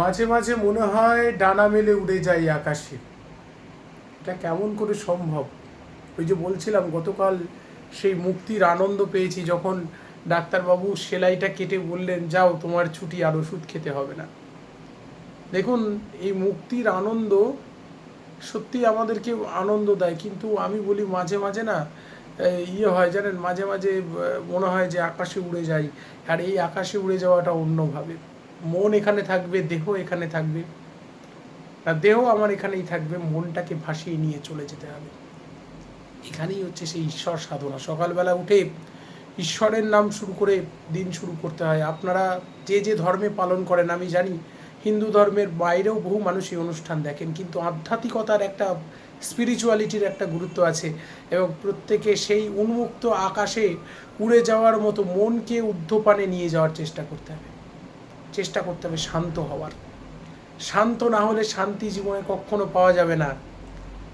মাঝে মাঝে মনে হয় ডানা মেলে উড়ে যাই আকাশে। এটা কেমন করে সম্ভব? ওই যে বলছিলাম, গতকাল সেই মুক্তির আনন্দ পেয়েছি যখন ডাক্তারবাবু সেলাইটা কেটে বললেন, যাও, তোমার ছুটি, আর ওষুধ খেতে হবে না। দেখুন, এই মুক্তির আনন্দ সত্যি আমাদেরকে আনন্দ দেয়, কিন্তু আমি বলি মাঝে মাঝে না ইয়ে হয়, জানেন, মাঝে মাঝে মনে হয় যে আকাশে উড়ে যাই, আর এই আকাশে উড়ে যাওয়াটা অন্যভাবে। মন এখানে থাকবে, দেহ এখানে থাকবে। আর দেহ আমার এখানেই থাকবে, মনটাকে ভাসিয়ে নিয়ে চলে যেতে হবে। এখানেই হচ্ছে সেই ঈশ্বর সাধনা। সকালবেলা উঠে ঈশ্বরের নাম শুরু করে দিন শুরু করতে হয়। আপনারা যে যে ধর্মে পালন করেন, আমি জানি হিন্দু ধর্মের বাইরেও বহু মানুষ এই অনুষ্ঠান দেখেন, কিন্তু আধ্যাত্মিকতার একটা স্পিরিচুয়ালিটির একটা গুরুত্ব আছে এবং প্রত্যেকে সেই উন্মুক্ত আকাশে উড়ে যাওয়ার মতো মনকে উদ্ধপানে নিয়ে যাওয়ার চেষ্টা করতে হবে। চেষ্টা করতে হবে শান্ত হওয়ার। শান্ত না হলে শান্তি জীবনে কখনো পাওয়া যাবে না।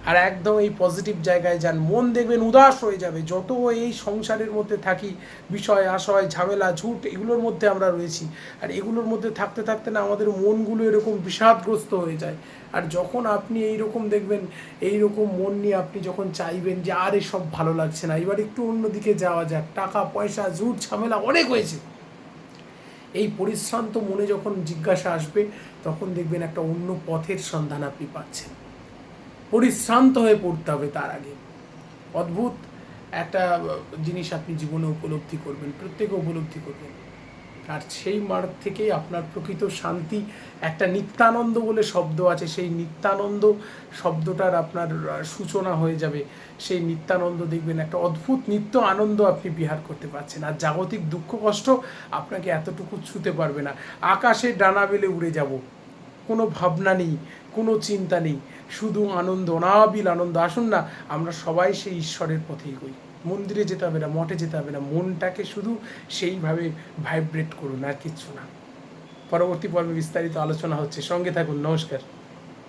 আর একদম এই পজিটিভ জায়গায় যান, মন দেখবেন উদাস হয়ে যাবে। যত এই সংসারের মধ্যে থাকি, বিষয়, আশয়, ঝামেলা, ঝুট, এগুলোর মধ্যে আমরা রয়েছি। আর এগুলোর মধ্যে থাকতে থাকতে না আমাদের মনগুলো এরকম বিষাদগ্রস্ত হয়ে যায়। আর যখন আপনি এই রকম দেখবেন এই রকম মন নিয়ে আপনি যখন চাইবেন যে, আর এসব ভালো লাগছে না। এবার একটু অন্যদিকে যাওয়া যাক। টাকা, পয়সা, ঝুট, ঝামেলা অনেক হয়েছে। এই পরিশ্রান্ত মনে যখন জিজ্ঞাসা আসবে, তখন দেখবেন একটা অন্য পথের সন্ধান আপনি পাচ্ছেন। পরিশ্রান্ত হয়ে পড়তে হবে তার আগে। অদ্ভুত একটা জিনিস আপনি জীবনে উপলব্ধি করবেন, প্রত্যেকে উপলব্ধি করবেন। আর সেই মার্গ থেকেই আপনার প্রকৃত শান্তি, একটা নিত্যানন্দ বলে শব্দ আছে, সেই নিত্যানন্দ শব্দটার আপনার সূচনা হয়ে যাবে। সেই নিত্যানন্দ দেখবেন একটা অদ্ভুত নিত্য আনন্দ আপনি বিহার করতে পারছেন। আর জাগতিক দুঃখ কষ্ট আপনাকে এতটুকু ছুতে পারবে না। আকাশে ডানা বেলে উড়ে যাব। কোনো ভাবনা নেই, কোনো চিন্তা নেই। শুধু আনন্দ, অনাবিল আনন্দ। আসুন না, আমরা সবাই সেই ঈশ্বরের পথেই গই মন্দিরে যেতে হবে না, মঠে যেতে হবে না, মনটাকে শুধু সেইভাবে ভাইব্রেট করুন আর কিচ্ছু না। পরবর্তী পর্বে বিস্তারিত আলোচনা হচ্ছে। সঙ্গে থাকুন, নমস্কার।